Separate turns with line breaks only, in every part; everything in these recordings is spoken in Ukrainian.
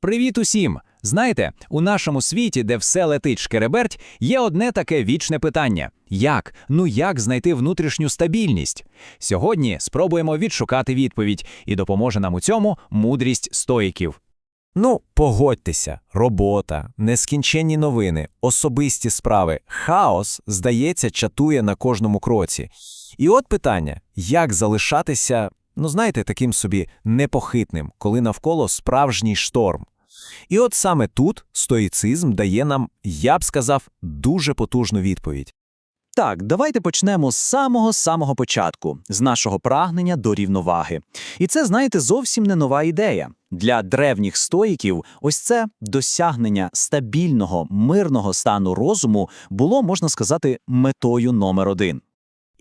Привіт усім! Знаєте, у нашому світі, де все летить шкереберть, є одне таке вічне питання: як? Ну як знайти внутрішню стабільність? Сьогодні спробуємо відшукати відповідь, і допоможе нам у цьому мудрість стоїків.
Ну, погодьтеся, робота, нескінченні новини, особисті справи, хаос, здається, чатує на кожному кроці. І от питання: як залишатися, ну знаєте, таким собі непохитним, коли навколо справжній шторм? І от саме тут стоїцизм дає нам, я б сказав, дуже потужну відповідь.
Так, давайте почнемо з самого самого початку, з нашого прагнення до рівноваги. І це, знаєте, зовсім не нова ідея. Для древніх стоїків ось це досягнення стабільного, мирного стану розуму було, можна сказати, метою номер один.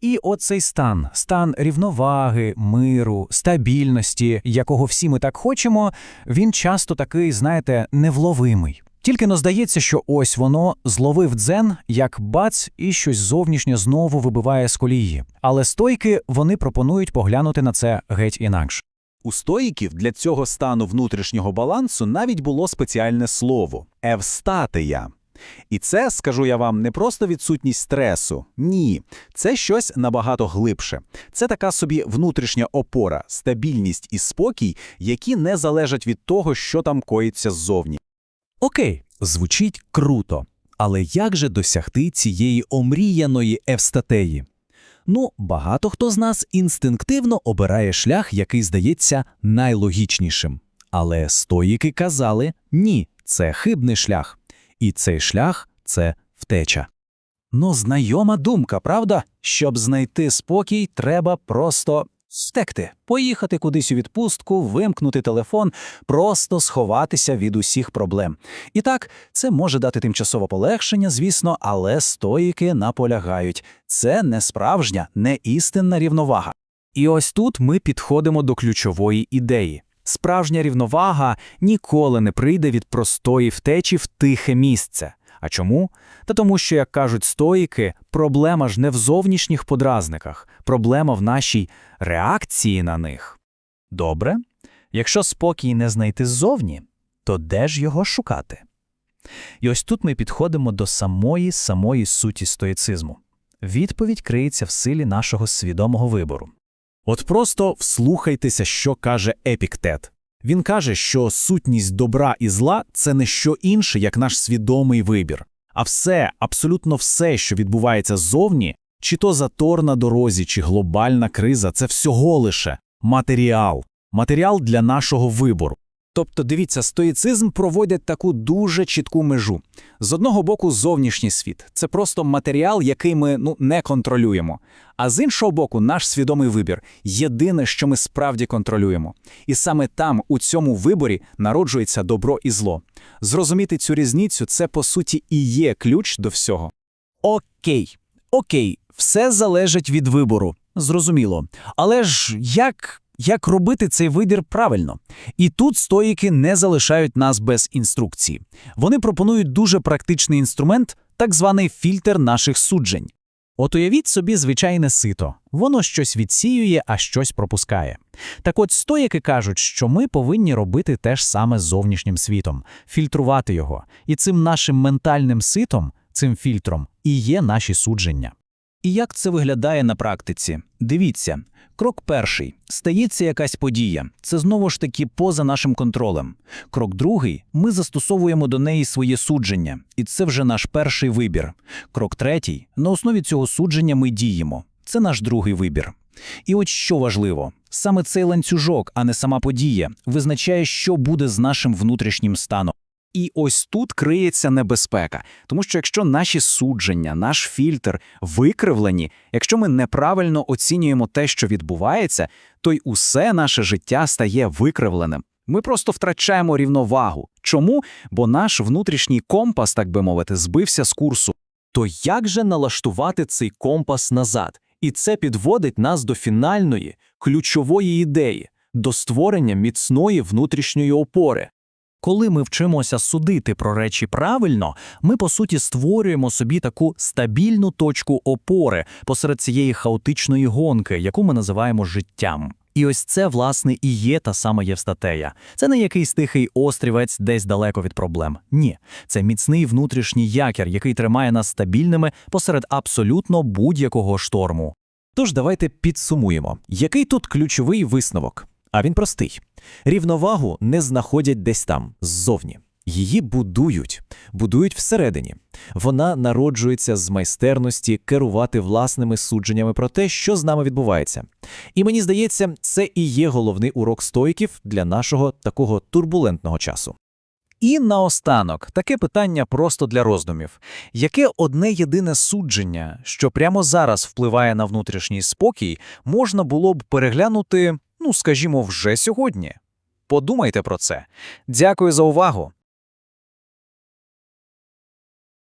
І оцей стан, стан рівноваги, миру, стабільності, якого всі ми так хочемо, він часто такий, знаєте, невловимий. Тільки но здається, що ось воно зловив дзен, як бац, і щось зовнішнє знову вибиває з колії. Але стойки вони пропонують поглянути на це геть інакше.
У стоїків для цього стану внутрішнього балансу навіть було спеціальне слово евстатия. І це, скажу я вам, не просто відсутність стресу. Ні, це щось набагато глибше. Це така собі внутрішня опора, стабільність і спокій, які не залежать від того, що там коїться ззовні.
Окей, звучить круто. Але як же досягти цієї омріяної евстатеї? Ну, багато хто з нас інстинктивно обирає шлях, який здається найлогічнішим. Але стоїки казали ні, це хибний шлях. І цей шлях це втеча.
Ну, знайома думка, правда? Щоб знайти спокій, треба просто втекти, поїхати кудись у відпустку, вимкнути телефон, просто сховатися від усіх проблем. І так, це може дати тимчасове полегшення, звісно, але стоїки наполягають. Це не справжня, не істинна рівновага.
І ось тут ми підходимо до ключової ідеї. Справжня рівновага ніколи не прийде від простої втечі в тихе місце. А чому? Та тому, що, як кажуть стоїки, проблема ж не в зовнішніх подразниках, проблема в нашій реакції на них. Добре, якщо спокій не знайти ззовні, то де ж його шукати? І ось тут ми підходимо до самої самої суті стоїцизму. Відповідь криється в силі нашого свідомого вибору.
От просто вслухайтеся, що каже Епіктет. Він каже, що сутність добра і зла це не що інше, як наш свідомий вибір. А все, абсолютно все, що відбувається ззовні, чи то затор на дорозі, чи глобальна криза, це всього лише матеріал, матеріал для нашого вибору.
Тобто, дивіться, стоїцизм проводить таку дуже чітку межу. З одного боку, зовнішній світ це просто матеріал, який ми ну не контролюємо. А з іншого боку, наш свідомий вибір єдине, що ми справді контролюємо. І саме там, у цьому виборі, народжується добро і зло. Зрозуміти цю різницю це по суті і є ключ до всього.
Окей, окей, все залежить від вибору, зрозуміло. Але ж як, як робити цей вибір правильно? І тут стоїки не залишають нас без інструкції. Вони пропонують дуже практичний інструмент, так званий фільтр наших суджень. От уявіть собі звичайне сито. Воно щось відсіює, а щось пропускає. Так от стоїки кажуть, що ми повинні робити те ж саме з зовнішнім світом, фільтрувати його. І цим нашим ментальним ситом, цим фільтром, і є наші судження.
І як це виглядає на практиці? Дивіться, крок перший стається якась подія. Це знову ж таки поза нашим контролем. Крок другий ми застосовуємо до неї своє судження, і це вже наш перший вибір. Крок третій на основі цього судження ми діємо. Це наш другий вибір. І от що важливо, саме цей ланцюжок, а не сама подія, визначає, що буде з нашим внутрішнім станом. І ось тут криється небезпека, тому що якщо наші судження, наш фільтр викривлені, якщо ми неправильно оцінюємо те, що відбувається, то й усе наше життя стає викривленим. Ми просто втрачаємо рівновагу. Чому? Бо наш внутрішній компас, так би мовити, збився з курсу. То як же налаштувати цей компас назад? І це підводить нас до фінальної, ключової ідеї, до створення міцної внутрішньої опори.
Коли ми вчимося судити про речі правильно, ми по суті створюємо собі таку стабільну точку опори посеред цієї хаотичної гонки, яку ми називаємо життям.
І ось це, власне, і є та сама Євстатея. Це не якийсь тихий острівець десь далеко від проблем. Ні, це міцний внутрішній якір, який тримає нас стабільними посеред абсолютно будь-якого шторму.
Тож давайте підсумуємо, який тут ключовий висновок. А він простий: рівновагу не знаходять десь там, ззовні. Її будують, будують всередині. Вона народжується з майстерності керувати власними судженнями про те, що з нами відбувається. І мені здається, це і є головний урок стоїків для нашого такого турбулентного часу.
І наостанок таке питання просто для роздумів. Яке одне єдине судження, що прямо зараз впливає на внутрішній спокій, можна було б переглянути, ну скажімо, вже сьогодні? Подумайте про це. Дякую за увагу.